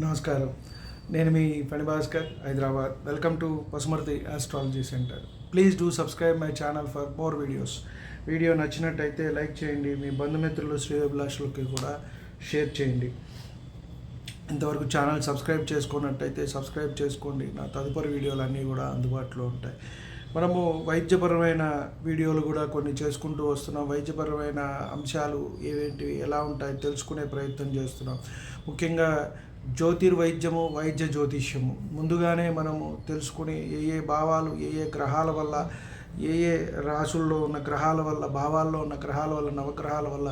నమస్కారం. నేను మీ Phani Bhaskar Hyderabad. Welcome to Pasumarthi astrology centre please do subscribe my channel for more videos video నచ్చినట్టయితే like చేయండి. మీ బంధుమిత్రులు శ్రేయోభిలాషులకి కూడా షేర్ చేయండి. ఇంతవరకు ఛానల్ సబ్స్క్రైబ్ చేసుకున్నట్టయితే సబ్స్క్రైబ్ చేసుకోండి. నా తదుపరి వీడియోలు అన్నీ కూడా అందుబాటులో ఉంటాయి. మనము వైద్యపరమైన వీడియోలు కూడా కొన్ని చేసుకుంటూ వస్తున్నాం. వైద్యపరమైన అంశాలు ఏవేంటివి ఎలా ఉంటాయి తెలుసుకునే ప్రయత్నం చేస్తున్నాం. ముఖ్యంగా జ్యోతిర్వైద్యము వైద్య జ్యోతిష్యము. ముందుగానే మనము తెలుసుకుని ఏ ఏ భావాలు ఏ ఏ గ్రహాల వల్ల ఏ ఏ రాసుల్లో ఉన్న గ్రహాల వల్ల భావాల్లో ఉన్న గ్రహాల వల్ల నవగ్రహాల వల్ల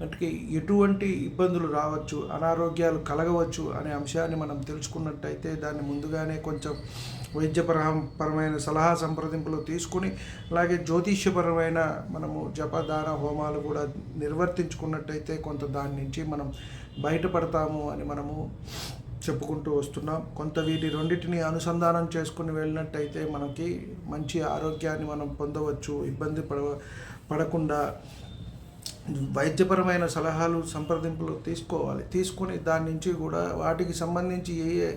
వాటికి ఎటువంటి ఇబ్బందులు రావచ్చు అనారోగ్యాలు కలగవచ్చు అనే అంశాన్ని మనం తెలుసుకున్నట్టయితే దాన్ని ముందుగానే కొంచెం వైద్యపర పరమైన సలహా సంప్రదింపులు తీసుకుని అలాగే జ్యోతిష్యపరమైన మనము జపదాన హోమాలు కూడా నిర్వర్తించుకున్నట్టయితే కొంత దాని నుంచి మనం బయటపడతాము అని మనము చెప్పుకుంటూ వస్తున్నాం. కొంత వీటి రెండింటిని అనుసంధానం చేసుకుని వెళ్ళినట్టయితే మనకి మంచి ఆరోగ్యాన్ని మనం పొందవచ్చు. ఇబ్బంది పడ పడకుండా వైద్యపరమైన సలహాలు సంప్రదింపులు తీసుకోవాలి. తీసుకుని దాని నుంచి కూడా వాటికి సంబంధించి ఏ ఏ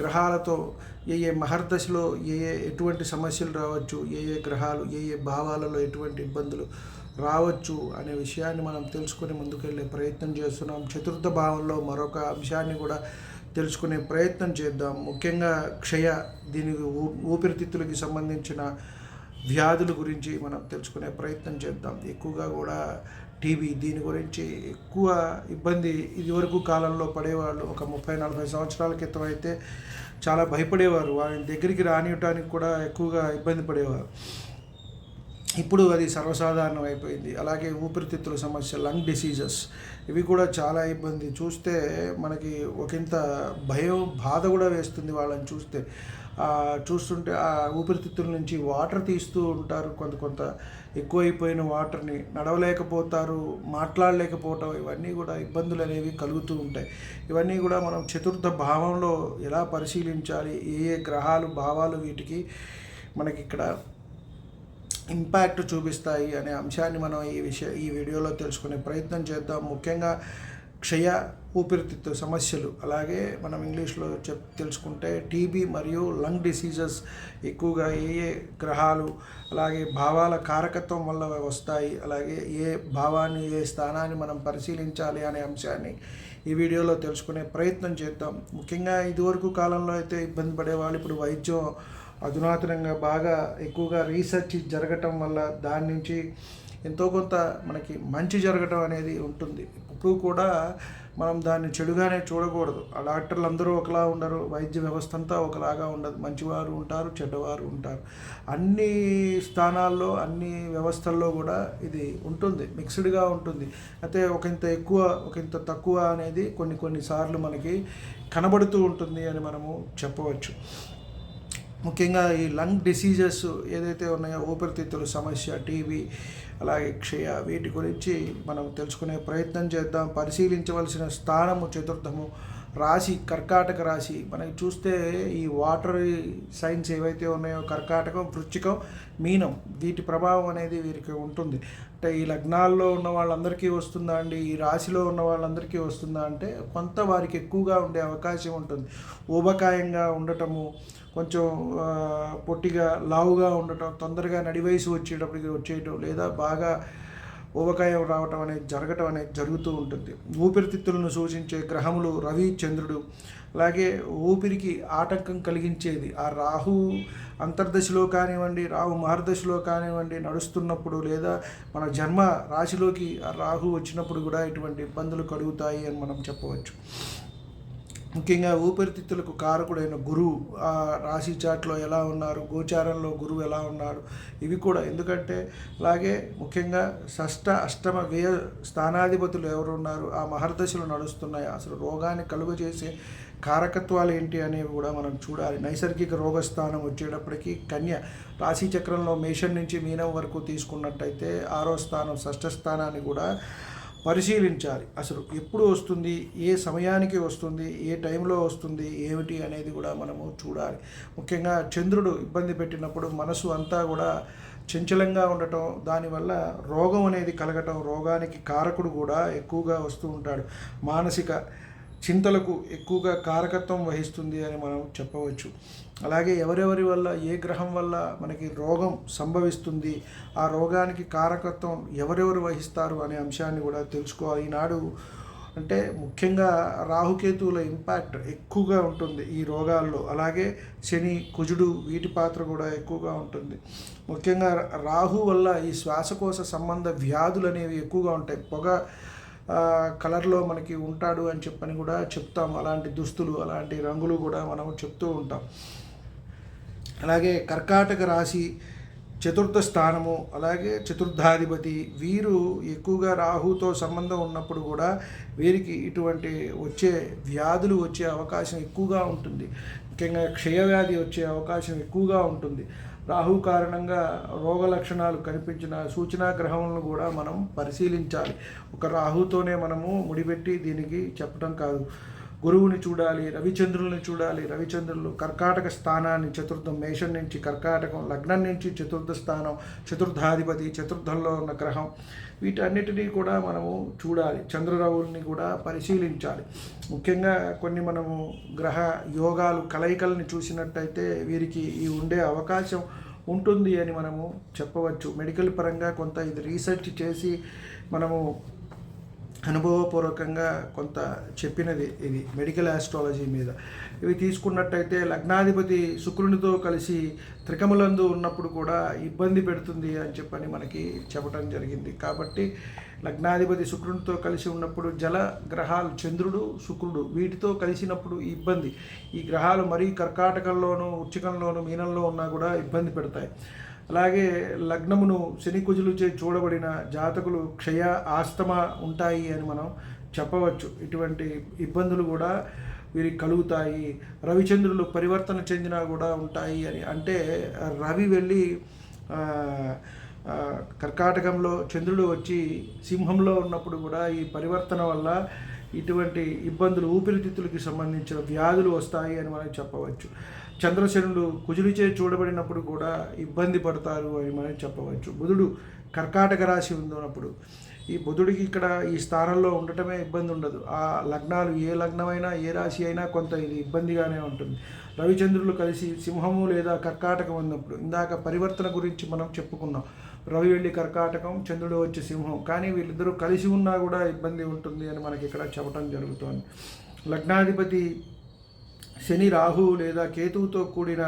గ్రహాలతో ఏ ఏ మహర్దశలో ఏ ఏ ఎటువంటి సమస్యలు రావచ్చు ఏ ఏ గ్రహాలు ఏ ఏ భావాలలో ఎటువంటి ఇబ్బందులు రావచ్చు అనే విషయాన్ని మనం తెలుసుకుని ముందుకెళ్ళే ప్రయత్నం చేస్తున్నాం. చతుర్థ భావంలో మరొక అంశాన్ని కూడా తెలుసుకునే ప్రయత్నం చేద్దాం. ముఖ్యంగా క్షయ దీనికి ఊ- ఊపిరితిత్తులకి సంబంధించిన వ్యాధుల గురించి మనం తెలుసుకునే ప్రయత్నం చేద్దాం. ఎక్కువగా కూడా టీబీ దీని గురించి ఎక్కువ ఇబ్బంది ఇదివరకు కాలంలో పడేవాళ్ళు. ఒక ముప్పై నలభై సంవత్సరాల క్రితం అయితే చాలా భయపడేవారు. వారి దగ్గరికి రానియటానికి కూడా ఎక్కువగా ఇబ్బంది పడేవారు. ఇప్పుడు అది సర్వసాధారణం అయిపోయింది అలాగే ఊపిరితిత్తుల సమస్య లంగ్ డిసీజెస్ ఇవి కూడా చాలా ఇబ్బంది. చూస్తే మనకి ఒకంత భయం బాధ కూడా వేస్తుంది వాళ్ళని చూస్తే. చూస్తుంటే ఆ ఊపిరితిత్తుల నుంచి వాటర్ తీస్తూ ఉంటారు కొంత కొంత. ఎక్కువైపోయిన వాటర్ని నడవలేకపోతారు మాట్లాడలేకపోవటం ఇవన్నీ కూడా ఇబ్బందులు అనేవి కలుగుతూ ఉంటాయి. ఇవన్నీ కూడా మనం చతుర్థ భావంలో ఎలా పరిశీలించాలి? ఏ ఏ గ్రహాలు భావాలు వీటికి మనకి ఇక్కడ ఇంపాక్ట్ చూపిస్తాయి అనే అంశాన్ని మనం ఈ విషయ ఈ వీడియోలో తెలుసుకునే ప్రయత్నం చేద్దాం. ముఖ్యంగా క్షయ ఊపిరితిత్తు సమస్యలు. అలాగే మనం ఇంగ్లీష్లో చెప్ తెలుసుకుంటే టీబీ మరియు లంగ్ డిసీజెస్ ఎక్కువగా ఏ ఏ గ్రహాలు అలాగే భావాల కారకత్వం వల్ల వస్తాయి అలాగే ఏ భావాన్ని ఏ స్థానాన్ని మనం పరిశీలించాలి అనే అంశాన్ని ఈ వీడియోలో తెలుసుకునే ప్రయత్నం చేద్దాం. ముఖ్యంగా ఇదివరకు కాలంలో అయితే ఇబ్బంది పడేవాళ్ళు ఇప్పుడు వైద్యం అధునాతనంగా బాగా ఎక్కువగా రీసెర్చ్ జరగటం వల్ల దాని నుంచి ఎంతో కొంత మనకి మంచి జరగటం అనేది ఉంటుంది. ఇప్పుడు కూడా మనం దాన్ని చెడుగానే చూడకూడదు. ఆ డాక్టర్లు అందరూ ఒకలా ఉండరు. వైద్య వ్యవస్థ అంతా ఒకలాగా ఉండదు. మంచివారు ఉంటారు చెడ్డవారు ఉంటారు. అన్ని స్థానాల్లో అన్ని వ్యవస్థల్లో కూడా ఇది ఉంటుంది. మిక్స్డ్గా ఉంటుంది. అయితే ఒకంత ఎక్కువ ఒకంత తక్కువ అనేది కొన్ని కొన్ని సార్లు మనకి కనబడుతూ ఉంటుంది అని మనము చెప్పవచ్చు. ముఖ్యంగా ఈ లంగ్ డిసీజెస్ ఏదైతే ఉన్నాయో ఊపిరితిత్తుల సమస్య టీబీ అలాగే క్షయ వీటి గురించి మనం తెలుసుకునే ప్రయత్నం చేద్దాం. పరిశీలించవలసిన స్థానము చతుర్థము రాశి కర్కాటక రాశి. మనకి చూస్తే ఈ వాటర్ సైన్స్ ఏవైతే ఉన్నాయో కర్కాటకం వృచ్చికం మీనం వీటి ప్రభావం అనేది వీరికి ఉంటుంది. అంటే ఈ లగ్నాల్లో ఉన్న వాళ్ళందరికీ వస్తుందా అండి? ఈ రాశిలో ఉన్న వాళ్ళందరికీ వస్తుందా అంటే కొంత వారికి ఎక్కువగా ఉండే అవకాశం ఉంటుంది. ఊబకాయంగా ఉండటము కొంచెం పొట్టిగా లావుగా ఉండటం తొందరగా నడివయసు వచ్చేటప్పటికి వచ్చేయటం లేదా బాగా ఊబకాయం రావటం అనేది జరగటం అనేది జరుగుతూ ఉంటుంది. ఊపిరితిత్తులను సూచించే గ్రహములు రవి చంద్రుడు. అలాగే ఊపిరికి ఆటంకం కలిగించేది ఆ రాహు అంతర్దశలో కానివ్వండి రాహు మహర్దశలో కానివ్వండి నడుస్తున్నప్పుడు లేదా మన జన్మ రాశిలోకి ఆ రాహు వచ్చినప్పుడు కూడా ఇటువంటి ఇబ్బందులు కలుగుతాయి అని మనం చెప్పవచ్చు. ముఖ్యంగా ఊపిరితిత్తులకు కారకుడైన గురువు రాశి చాట్లో ఎలా ఉన్నారు గోచారంలో గురువు ఎలా ఉన్నారు ఇవి కూడా. ఎందుకంటే అలాగే ముఖ్యంగా షష్ట అష్టమ వ్యయ స్థానాధిపతులు ఎవరు ఉన్నారు ఆ మహర్దశలు నడుస్తున్నాయి. అసలు రోగాన్ని కలుగు చేసే కారకత్వాలు ఏంటి అనేవి కూడా మనం చూడాలి. నైసర్గిక రోగస్థానం వచ్చేటప్పటికి కన్య రాశి చక్రంలో మేషం నుంచి మీనం వరకు తీసుకున్నట్టయితే ఆరో స్థానం షష్ఠ స్థానాన్ని కూడా పరిశీలించాలి. అసలు ఎప్పుడు వస్తుంది? ఏ సమయానికి వస్తుంది? ఏ టైంలో వస్తుంది? ఏమిటి అనేది కూడా మనము చూడాలి. ముఖ్యంగా చంద్రుడు ఇబ్బంది పెట్టినప్పుడు మనసు అంతా కూడా చంచలంగా ఉండటం దానివల్ల రోగం అనేది కలగటం రోగానికి కారకుడు కూడా ఎక్కువగా వస్తూ ఉంటాడు. మానసిక చింతలకు ఎక్కువగా కారకత్వం వహిస్తుంది అని మనం చెప్పవచ్చు. అలాగే ఎవరెవరి వల్ల ఏ గ్రహం వల్ల మనకి రోగం సంభవిస్తుంది ఆ రోగానికి కారకత్వం ఎవరెవరు వహిస్తారు అనే అంశాన్ని కూడా తెలుసుకోవాలి. ఈనాడు అంటే ముఖ్యంగా రాహుకేతువుల ఇంపాక్ట్ ఎక్కువగా ఉంటుంది ఈ రోగాల్లో. అలాగే శని కుజుడు వీటి పాత్ర కూడా ఎక్కువగా ఉంటుంది. ముఖ్యంగా రాహు వల్ల ఈ శ్వాసకోశ సంబంధ వ్యాధులు అనేవి ఎక్కువగా ఉంటాయి. పొగ కలర్లో మనకి ఉంటాడు అని చెప్పని కూడా చెప్తాం. అలాంటి దుస్తులు అలాంటి రంగులు కూడా మనం చెప్తూ ఉంటాం. అలాగే కర్కాటక రాశి చతుర్థ స్థానము అలాగే చతుర్థాధిపతి వీరు ఎక్కువగా రాహుతో సంబంధం ఉన్నప్పుడు కూడా వీరికి ఇటువంటి వచ్చే వ్యాధులు వచ్చే అవకాశం ఎక్కువగా ఉంటుంది. ముఖ్యంగా క్షయవ్యాధి వచ్చే అవకాశం ఎక్కువగా ఉంటుంది. రాహు కారణంగా రోగ లక్షణాలు కనిపించిన సూచనా గ్రహములను కూడా మనం పరిశీలించాలి. ఒక రాహుతోనే మనము ముడిపెట్టి దీనికి చెప్పడం కాదు. గురువుని చూడాలి రవిచంద్రుల్ని చూడాలి. రవిచంద్రులు కర్కాటక స్థానాన్ని చతుర్థం మేషం నుంచి కర్కాటకం లగ్నం నుంచి చతుర్థ స్థానం చతుర్థాధిపతి చతుర్థంలో ఉన్న గ్రహం. వీటన్నిటినీ కూడా మనము చూడాలి. చంద్రరావుల్ని కూడా పరిశీలించాలి. ముఖ్యంగా కొన్ని మనము గ్రహ యోగాలు కలయికలను చూసినట్టయితే వీరికి ఈ ఉండే అవకాశం ఉంటుంది అని మనము చెప్పవచ్చు. మెడికల్ పరంగా కొంత ఇది రీసెర్చ్ చేసి మనము అనుభవపూర్వకంగా కొంత చెప్పినది ఇది మెడికల్ ఆస్ట్రాలజీ మీద. ఇవి తీసుకున్నట్టయితే లగ్నాధిపతి శుక్రునితో కలిసి త్రికములందు ఉన్నప్పుడు కూడా ఇబ్బంది పెడుతుంది అని చెప్పని మనకి చెప్పడం జరిగింది. కాబట్టి లగ్నాధిపతి శుక్రునితో కలిసి ఉన్నప్పుడు జల గ్రహాలు చంద్రుడు శుక్రుడు వీటితో కలిసినప్పుడు ఇబ్బంది. ఈ గ్రహాలు మరీ కర్కాటకంలోను ఉచ్చికంలోను మీనంలో ఉన్నా కూడా ఇబ్బంది పెడతాయి. అలాగే లగ్నమును శని కుజులుచే చూడబడిన జాతకులు క్షయ ఆస్తమ ఉంటాయి అని మనం చెప్పవచ్చు. ఇటువంటి ఇబ్బందులు కూడా వీరికి కలుగుతాయి. రవిచంద్రులు పరివర్తన చెందినా కూడా ఉంటాయి అని. అంటే రవి వెళ్ళి కర్కాటకంలో చంద్రుడు వచ్చి సింహంలో ఉన్నప్పుడు కూడా ఈ పరివర్తన వల్ల ఇటువంటి ఇబ్బందులు ఊపిరితిత్తులకి సంబంధించిన వ్యాధులు వస్తాయి అని మనం చెప్పవచ్చు. చంద్రశనుడు కుజుడిచే చూడబడినప్పుడు కూడా ఇబ్బంది పడతారు అని మనం చెప్పవచ్చు. బుధుడు కర్కాటక రాశి ఉన్నప్పుడు ఈ బుధుడికి ఇక్కడ ఈ స్థానంలో ఉండటమే ఇబ్బంది ఉండదు. ఆ లగ్నాలు ఏ లగ్నమైనా ఏ రాశి అయినా కొంత ఇది ఇబ్బందిగానే ఉంటుంది. రవిచంద్రులు కలిసి సింహము లేదా కర్కాటకం ఉన్నప్పుడు ఇందాక పరివర్తన గురించి మనం చెప్పుకున్నాం. రవి వెళ్ళి కర్కాటకం చంద్రుడు వచ్చి సింహం. కానీ వీళ్ళిద్దరూ కలిసి ఉన్నా కూడా ఇబ్బంది ఉంటుంది అని మనకి ఇక్కడ చెప్పడం జరుగుతోంది. లగ్నాధిపతి శని రాహు లేదా కేతువుతో కూడిన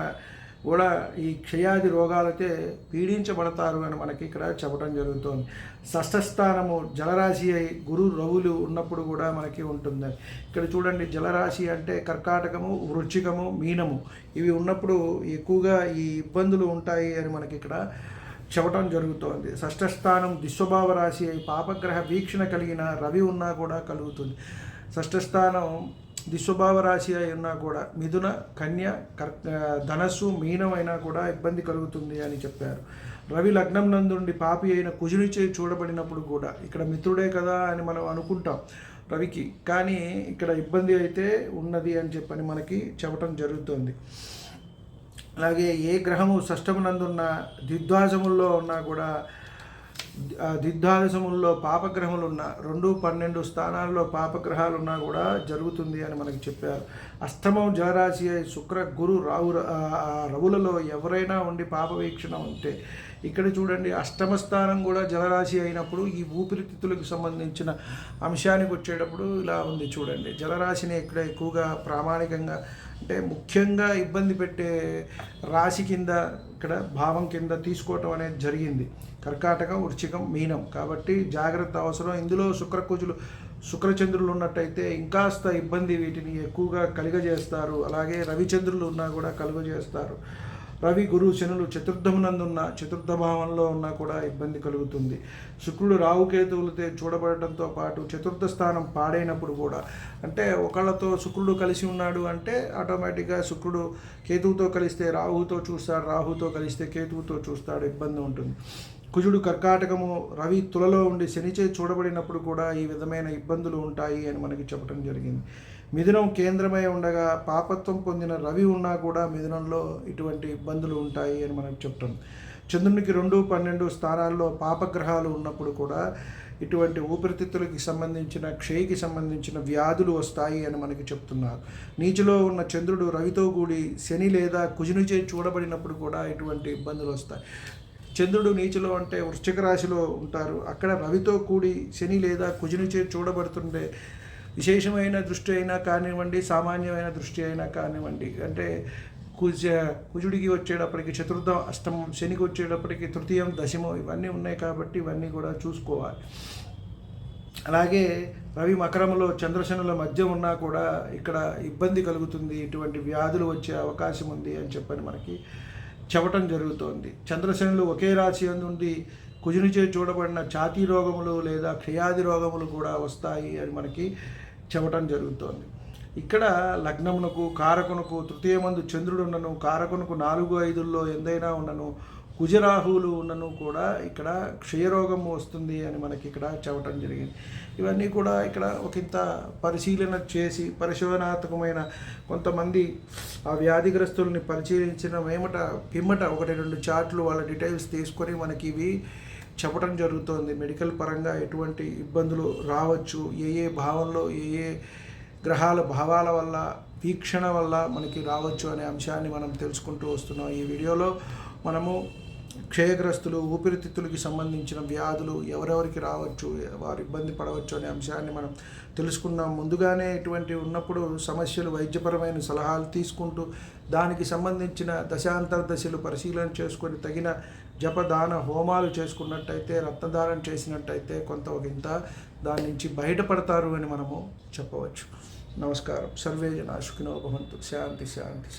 కూడా ఈ క్షయాది రోగాలతో పీడించబడతారు అని మనకి ఇక్కడ చెప్పడం జరుగుతోంది. షష్ఠస్థానము జలరాశి అయి గురు రవులు ఉన్నప్పుడు కూడా మనకి ఉంటుంది. ఇక్కడ చూడండి జలరాశి అంటే కర్కాటకము వృచ్చికము మీనము. ఇవి ఉన్నప్పుడు ఎక్కువగా ఈ ఇబ్బందులు ఉంటాయి అని మనకి ఇక్కడ చెప్పటం జరుగుతోంది. షష్ఠస్థానం దిశ్వభావ రాశి అయి పాపగ్రహ వీక్షణ కలిగిన రవి ఉన్నా కూడా కలుగుతుంది. షష్ఠస్థానం దిశ్వభావ రాశి అయి ఉన్నా కూడా మిథున కన్య కర్ ధనస్సు మీనం అయినా కూడా ఇబ్బంది కలుగుతుంది అని చెప్పారు. రవి లగ్నం నందుండి పాపి అయిన కుజునిచే చూడబడినప్పుడు కూడా ఇక్కడ మిత్రుడే కదా అని మనం అనుకుంటాం రవికి. కానీ ఇక్కడ ఇబ్బంది అయితే ఉన్నది అని చెప్పని మనకి చెప్పటం జరుగుతుంది. అలాగే ఏ గ్రహము షష్టమునందున్న ద్విద్వాసముల్లో ఉన్నా కూడా దిగ్ధాదశముల్లో ద్విద్వాదశముల్లో ఉన్న రెండు పన్నెండు స్థానాల్లో పాపగ్రహాలు ఉన్నా కూడా జరుగుతుంది అని మనకి చెప్పారు. అష్టమం జలరాశి అయి శుక్ర గురు రావు ఆ, రవులలో ఎవరైనా ఉండి పాప వీక్షణ ఉంటే ఇక్కడ చూడండి అష్టమ స్థానం కూడా జలరాశి అయినప్పుడు ఈ ఊపిరితిత్తులకు సంబంధించిన అంశానికి వచ్చేటప్పుడు ఇలా ఉంది చూడండి. జలరాశిని ఇక్కడ ఎక్కువగా ప్రామాణికంగా అంటే ముఖ్యంగా ఇబ్బంది పెట్టే రాశి కింద ఇక్కడ భావం కింద తీసుకోవటం అనేది జరిగింది. కర్కాటకం వృచ్చికం మీనం. కాబట్టి జాగ్రత్త అవసరం. ఇందులో శుక్రకుజులు శుక్రచంద్రులు ఉన్నట్టయితే ఇంకాస్త ఇబ్బంది వీటిని ఎక్కువగా కలుగజేస్తారు. అలాగే రవిచంద్రులు ఉన్నా కూడా కలుగజేస్తారు. రవి గురు శనులు చతుర్థమునందున్న చతుర్థ భావంలో ఉన్నా కూడా ఇబ్బంది కలుగుతుంది. శుక్రుడు రావుకేతువులతో చూడబడటంతో పాటు చతుర్థ స్థానం పాడైనప్పుడు కూడా అంటే ఒకళ్ళతో శుక్రుడు కలిసి ఉన్నాడు అంటే ఆటోమేటిక్గా శుక్రుడు కేతువుతో కలిస్తే రాహుతో చూస్తాడు రాహుతో కలిస్తే కేతువుతో చూస్తాడు ఇబ్బంది ఉంటుంది. కుజుడు కర్కాటకము రవి తులలో ఉండి శనిచే చూడబడినప్పుడు కూడా ఈ విధమైన ఇబ్బందులు ఉంటాయి అని మనకి చెప్పడం జరిగింది. మిథునం కేంద్రమై ఉండగా పాపత్వం పొందిన రవి ఉన్నా కూడా మిథునంలో ఇటువంటి ఇబ్బందులు ఉంటాయి అని మనం చెప్తాం. చంద్రునికి రెండు పన్నెండు స్థానాల్లో పాపగ్రహాలు ఉన్నప్పుడు కూడా ఇటువంటి ఊపిరితిత్తులకి సంబంధించిన క్షయకి సంబంధించిన వ్యాధులు వస్తాయి అని మనకి చెప్తున్నారు. నీచులో ఉన్న చంద్రుడు రవితో కూడి శని లేదా కుజునిచే చూడబడినప్పుడు కూడా ఇటువంటి ఇబ్బందులు వస్తాయి. చంద్రుడు నీచులో అంటే వృశ్చిక రాశిలో ఉంటారు. అక్కడ రవితో కూడి శని లేదా కుజునిచే చూడబడుతుండే విశేషమైన దృష్టి అయినా కానివ్వండి సామాన్యమైన దృష్టి అయినా కానివ్వండి అంటే కుజ కుజుడికి వచ్చేటప్పటికి చతుర్థం అష్టమం శనికి వచ్చేటప్పటికి తృతీయం దశమం ఇవన్నీ ఉన్నాయి కాబట్టి ఇవన్నీ కూడా చూసుకోవాలి. అలాగే రవి మకరంలో చంద్రశనుల మధ్య ఉన్నా కూడా ఇక్కడ ఇబ్బంది కలుగుతుంది ఇటువంటి వ్యాధులు వచ్చే అవకాశం ఉంది అని చెప్పని మనకి చెప్పటం జరుగుతోంది. చంద్రశనులు ఒకే రాశి నుండి కుజునిచే చూడబడిన ఛాతీ రోగములు లేదా క్షయాది రోగములు కూడా వస్తాయి అని మనకి చెప్పటం జరుగుతోంది. ఇక్కడ లగ్నమునకు కారకునకు తృతీయమందు చంద్రుడు ఉన్నను కారకునకు నాలుగు ఐదుల్లో ఎందైనా ఉన్నను కుజరాహువులు ఉన్నను కూడా ఇక్కడ క్షయరోగం వస్తుంది అని మనకి ఇక్కడ చెప్పటం జరిగింది. ఇవన్నీ కూడా ఇక్కడ ఒకంత పరిశీలన చేసి పరిశోధనాత్మకమైన కొంతమంది ఆ వ్యాధిగ్రస్తుల్ని పరిశీలించిన మేమట పిమ్మట ఒకటి రెండు చార్ట్లు వాళ్ళ డీటెయిల్స్ తీసుకొని మనకి ఇవి చెప్పడం జరుగుతోంది. మెడికల్ పరంగా ఎటువంటి ఇబ్బందులు రావచ్చు ఏ ఏ భావంలో ఏ ఏ గ్రహాల భావాల వల్ల వీక్షణ వల్ల మనకి రావచ్చు అనే అంశాన్ని మనం తెలుసుకుంటూ వస్తున్నాం. ఈ వీడియోలో మనము క్షయగ్రస్తులు ఊపిరితిత్తులకి సంబంధించిన వ్యాధులు ఎవరెవరికి రావచ్చు వారు ఇబ్బంది పడవచ్చు అనే అంశాన్ని మనం తెలుసుకున్నాం ముందుగానే ఇటువంటి ఉన్నప్పుడు సమస్యలు వైద్యపరమైన సలహాలు తీసుకుంటూ దానికి సంబంధించిన దశాంతర దశలు పరిశీలన చేసుకొని తగిన జపదాన హోమాలు చేసుకున్నట్టయితే రక్తదానం చేసినట్టయితే కొంత ఒకంత దాని నుంచి బయటపడతారు అని మనము చెప్పవచ్చు. నమస్కారం. సర్వే జనా సుఖినో భవంతు. శాంతి శాంతి శాంతి.